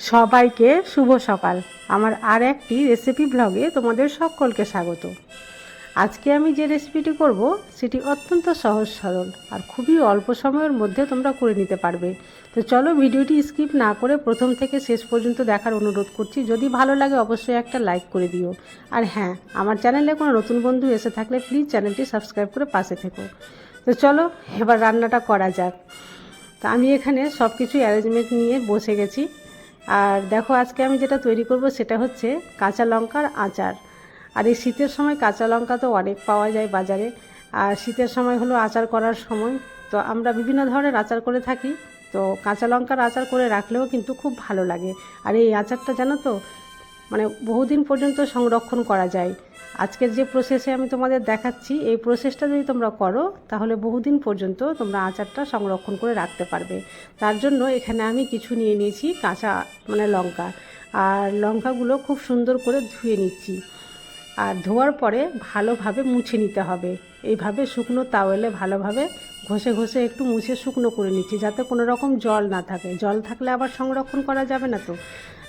সবাইকে শুভ সকাল। আমার আর একটি রেসিপি ব্লগে তোমাদের সকলকে স্বাগত। আজকে আমি যে রেসিপিটি করব, সেটি অত্যন্ত সহজ সরল আর খুবই অল্প সময়ের মধ্যে তোমরা করে নিতে পারবে। তো চলো ভিডিওটি স্কিপ না করে প্রথম থেকে শেষ পর্যন্ত দেখার অনুরোধ করছি। যদি ভালো লাগে অবশ্যই একটা লাইক করে দিও। আর হ্যাঁ আমার চ্যানেলে কোনো নতুন বন্ধু এসে থাকলে প্লিজ চ্যানেলটি সাবস্ক্রাইব করে পাশে থেকো। তো চলো, এবার রান্নাটা করা যাক। তা আমি এখানে সব কিছু অ্যারেঞ্জমেন্ট নিয়ে বসে গেছি। আর দেখো আজকে আমি যেটা তৈরি করব সেটা হচ্ছে কাঁচা লঙ্কার আচার। আর এই শীতের সময় কাঁচা লঙ্কা তো অনেক পাওয়া যায় বাজারে। আর শীতের সময় হলো আচার করার সময়। তো আমরা বিভিন্ন ধরনের আচার করে থাকি। তো কাঁচা লঙ্কার আচার করে রাখলেও কিন্তু খুব ভালো লাগে। আর এই আচারটা জানো তো মানে বহুদিন পর্যন্ত সংরক্ষণ করা যায়। আজকের যে প্রসেসে আমি তোমাদের দেখাচ্ছি, এই প্রসেসটা যদি তোমরা করো, তাহলে বহুদিন পর্যন্ত তোমরা আচারটা সংরক্ষণ করে রাখতে পারবে। তার জন্য এখানে আমি কিছু নিয়ে নিয়েছি, কাঁচা মানে লঙ্কা। আর লঙ্কাগুলো খুব সুন্দর করে ধুয়ে নিচ্ছি। আর ধোয়ার পরে ভালোভাবে মুছে নিতে হবে। এইভাবে শুকনো তাওয়েলে ভালোভাবে ঘষে ঘষে একটু মুছে শুকনো করে নিচ্ছি, যাতে কোনো রকম জল না থাকে। জল থাকলে আবার সংরক্ষণ করা যাবে না তো?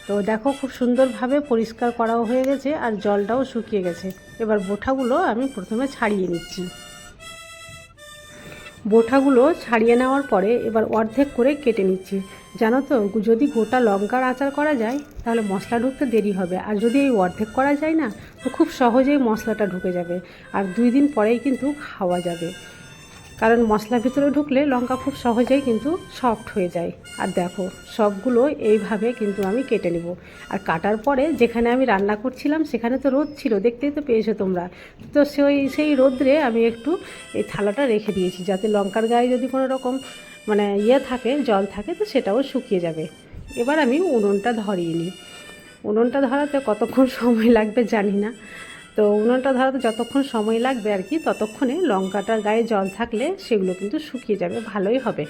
তো দেখো খুব সুন্দরভাবে পরিষ্কার করাও হয়ে গেছে আর জলটাও শুকিয়ে গেছে। এবার বোঠাগুলো আমি প্রথমে ছাড়িয়ে নিচ্ছি। বোঠাগুলো ছাড়িয়ে নেওয়ার পরে এবার অর্ধেক করে কেটে নিচ্ছি। জানো তো, যদি গোটা লঙ্কার আচার করা যায়, তাহলে মশলা ঢুকতে দেরি হবে। আর যদি এই অর্ধেক করা যায় না, তো খুব সহজেই মশলাটা ঢুকে যাবে। আর দুই দিন পরেই কিন্তু খাওয়া যাবে। কারণ মশলার ভিতরে ঢুকলে লঙ্কা খুব সহজেই কিন্তু সফট হয়ে যায়। আর দেখো, সবগুলো এইভাবে কিন্তু আমি কেটে নেব। আর কাটার পরে যেখানে আমি রান্না করছিলাম, সেখানে তো রোদ ছিল, দেখতেই তো পেয়েছ তোমরা। তো সেই সেই রোদ্রে আমি একটু এই থালাটা রেখে দিয়েছি, যাতে লঙ্কার গায়ে যদি কোনো রকম মানে ইয়ে থাকে, জল থাকে, তো সেটাও শুকিয়ে যাবে। এবার আমি উনুনটা ধরিয়ে নিই। উনুনটা ধরাতে কতক্ষণ সময় লাগবে জানি না। তো উনুনটা ধরাতে যতক্ষণ সময় লাগবে আর কি, ততক্ষণে লঙ্কাটার গায়ে জল থাকলে সেগুলো কিন্তু শুকিয়ে যাবে, ভালোই হবে।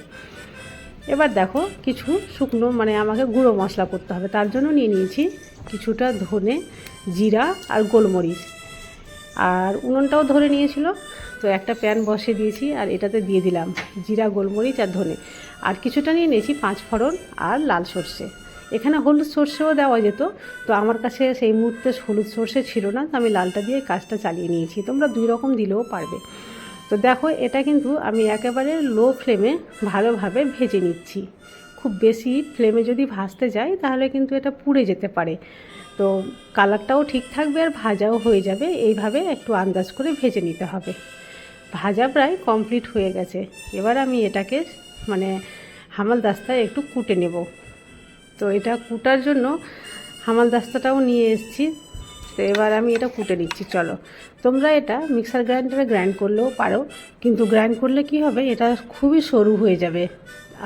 এবার দেখো কিছু শুকনো মানে আমাকে গুঁড়ো মশলা করতে হবে, তার জন্য নিয়ে নিয়েছি কিছুটা ধনে জিরা আর গোলমরিচ। আর উনুনটাও ধরে নিয়েছিল, তো একটা প্যান বসিয়ে দিয়েছি আর এটাতে দিয়ে দিলাম জিরা, গোলমরিচ আর ধনে। আর কিছুটা নিয়ে নিয়েছি পাঁচ ফোড়ন আর লাল সর্ষে। এখানে হলুদ সর্ষেও দেওয়া যেত। তো আমার কাছে সেই মুহূর্তে হলুদ সর্ষে ছিল না, তো আমি লালটা দিয়ে কাজটা চালিয়ে নিয়েছি। তোমরা দুই রকম দিলেও পারবে। তো দেখো, এটা কিন্তু আমি একেবারে লো ফ্লেমে ভালোভাবে ভেজে নিচ্ছি। খুব বেশি ফ্লেমে যদি ভাজতে যাই, তাহলে কিন্তু এটা পুড়ে যেতে পারে। তো কালারটাও ঠিক থাকবে আর ভাজাও হয়ে যাবে। এইভাবে একটু আন্দাজ করে ভেজে নিতে হবে। ভাজা প্রায় কমপ্লিট হয়ে গেছে। এবার আমি এটাকে মানে হামাল দাস্তায় একটু কুটে নেব। তো এটা কুটার জন্য হামাল দাস্তাটাও নিয়ে এসেছি। তো এবার আমি এটা কুটে নিচ্ছি, চলো। তোমরা এটা মিক্সার গ্রাইন্ডারে গ্রাইন্ড করলেও পারো, কিন্তু গ্রাইন্ড করলে কি হবে, এটা খুবই সরু হয়ে যাবে।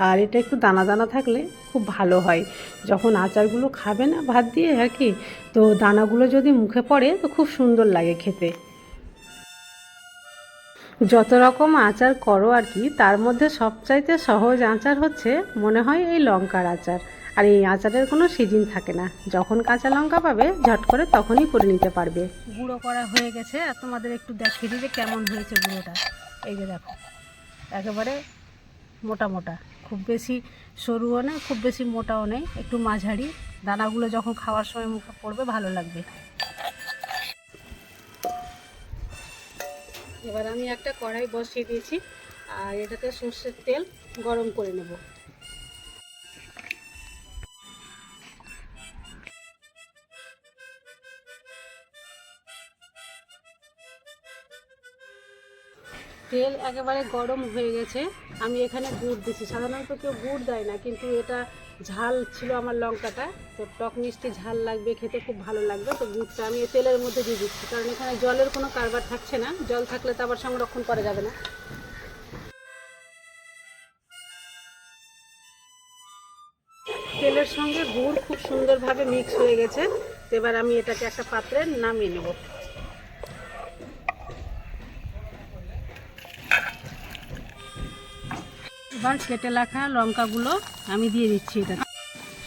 আর এটা একটু দানা দানা থাকলে খুব ভালো হয়। যখন আচারগুলো খাবে না ভাত দিয়ে আর কি, তো দানাগুলো যদি মুখে পড়ে, তো খুব সুন্দর লাগে খেতে। যত রকম আচার করো আর কি, তার মধ্যে সবচাইতে সহজ আচার হচ্ছে, মনে হয় এই লঙ্কার আচার। আর এই আচারের কোনো সিজন থাকে না। যখন কাঁচা লঙ্কা পাবে, ঝট করে তখনই করে নিতে পারবে। গুঁড়ো করা হয়ে গেছে। আর তোমাদের একটু দেখিয়ে দিবে কেমন হয়েছে গুঁড়োটা। এই যে দেখো, একেবারে মোটা মোটা। খুব বেশি সরুও নেই, খুব বেশি মোটাও নেই। একটু মাঝারি। দানাগুলো যখন খাওয়ার সময় মুখে পড়বে, ভালো লাগবে। এবার আমি একটা কড়াই বসিয়ে দিয়েছি। আর এটাতে সর্ষের তেল গরম করে নেব। তেল একেবারে গরম হয়ে গেছে। আমি এখানে গুড় দিচ্ছি সাধারণত কেউ গুড় দেয় না, কিন্তু এটা ঝাল ছিল আমার লঙ্কাটা। তো টক মিষ্টি ঝাল লাগবে, খেতে খুব ভালো লাগবে। তো গুড়টা আমি তেলের মধ্যে দিয়ে দিচ্ছি, কারণ এখানে জলের কোনো কারবার থাকছে না। জল থাকলে তো আবার সংরক্ষণ করা যাবে না। তেলের সঙ্গে গুড় খুব সুন্দরভাবে মিক্স হয়ে গেছে। এবার আমি এটাকে একটা পাত্রে নামিয়ে নেব। এবার কেটে রাখা লঙ্কাগুলো আমি দিয়ে দিচ্ছি এটা।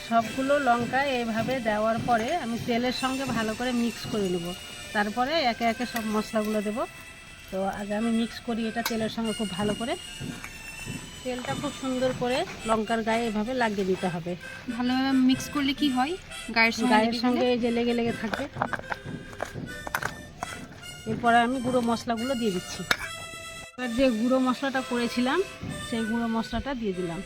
সবগুলো লঙ্কা এইভাবে দেওয়ার পরে আমি তেলের সঙ্গে ভালো করে মিক্স করে নেব। তারপরে একে একে সব মশলাগুলো দেব। তো আগে আমি মিক্স করি এটা তেলের সঙ্গে খুব ভালো করে। তেলটা খুব সুন্দর করে লঙ্কার গায়ে এভাবে লাগিয়ে দিতে হবে। ভালোভাবে মিক্স করলে কি হয়? গায়ের সঙ্গে গায়ের সঙ্গে? এই যে লেগে লেগে থাকবে। এরপরে আমি গুঁড়ো মশলাগুলো দিয়ে দিচ্ছি। এবার যে গুঁড়ো মশলাটা করেছিলাম, সেই গুঁড়ো মশলাটা দিয়ে দিলাম।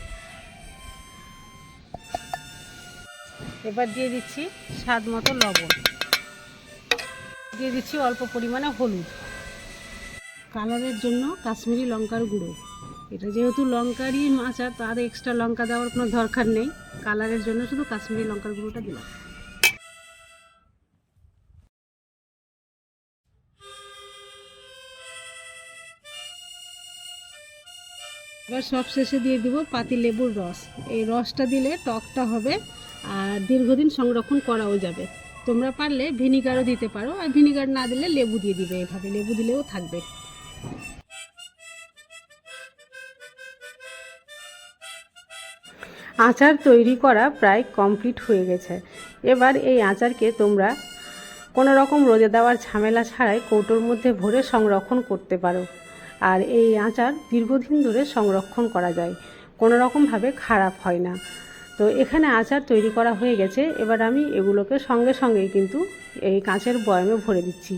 এবার দিয়ে দিচ্ছি স্বাদ মতো লবণ। দিয়ে দিচ্ছি অল্প পরিমাণে হলুদ। কালারের জন্য কাশ্মীরি লঙ্কার গুঁড়ো। এটা যেহেতু লঙ্কারই আচার তার এক্সট্রা লঙ্কা দেওয়ার কোনো দরকার নেই। কালারের জন্য শুধু কাশ্মীরি লঙ্কার গুঁড়োটা দিলাম। এবার সব শেষে দিয়ে দিব পাতি লেবুর রস। এই রসটা দিলে টকটা হবে আর দীর্ঘদিন সংরক্ষণ করাও যাবে। তোমরা পারলে ভিনিগারও দিতে পারো আর ভিনিগার না দিলে লেবু দিয়ে দিবে এভাবে। লেবু দিলেও থাকবে। আচার তৈরি করা প্রায় কমপ্লিট হয়ে গেছে। এবার এই আচারকে তোমরা কোনো রকম রোদে দেওয়ার ঝামেলা ছাড়াই কৌটোর মধ্যে ভরে সংরক্ষণ করতে পারো। আর এই আচার দীর্ঘদিন ধরে সংরক্ষণ করা যায়। কোনো রকমভাবে খারাপ হয় না। তো এখানে আচার তৈরি করা হয়ে গেছে। এবার আমি এগুলোকে সঙ্গে সঙ্গেই কিন্তু এই কাঁচের বয়ামে ভরে দিচ্ছি।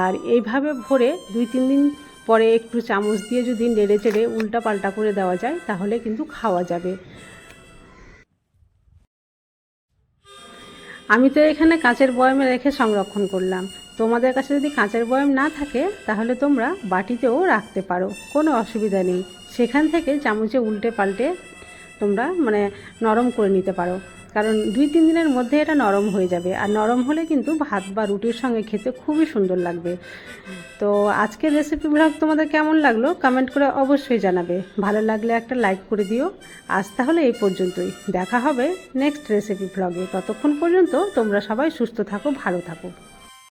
আর এইভাবে ভরে দুই তিন দিন পরে একটু চামচ দিয়ে যদি নেড়ে চেড়ে উল্টা পাল্টা করে দেওয়া যায়, তাহলে কিন্তু খাওয়া যাবে। আমি তো এখানে কাঁচের বয়ামে রেখে সংরক্ষণ করলাম। তোমাদের কাছে যদি কাঁচের বয়াম না থাকে, তাহলে তোমরা বাটিতেও রাখতে পারো। কোনো অসুবিধা নেই। সেখান থেকে চামচে উল্টে পাল্টে তোমরা মানে নরম করে নিতে পারো। কারণ দুই তিন দিনের মধ্যে এটা নরম হয়ে যাবে। আর নরম হলে কিন্তু ভাত বা রুটির সঙ্গে খেতে খুবই সুন্দর লাগবে। তো আজকের রেসিপি ব্লগ তোমাদের কেমন লাগল? কমেন্ট করে অবশ্যই জানাবে। ভালো লাগলে একটা লাইক করে দিও। আজ তাহলে এই পর্যন্তই। দেখা হবে নেক্সট রেসিপি ব্লগে ততক্ষণ পর্যন্ত তোমরা সবাই সুস্থ থাকো, ভালো থাকো।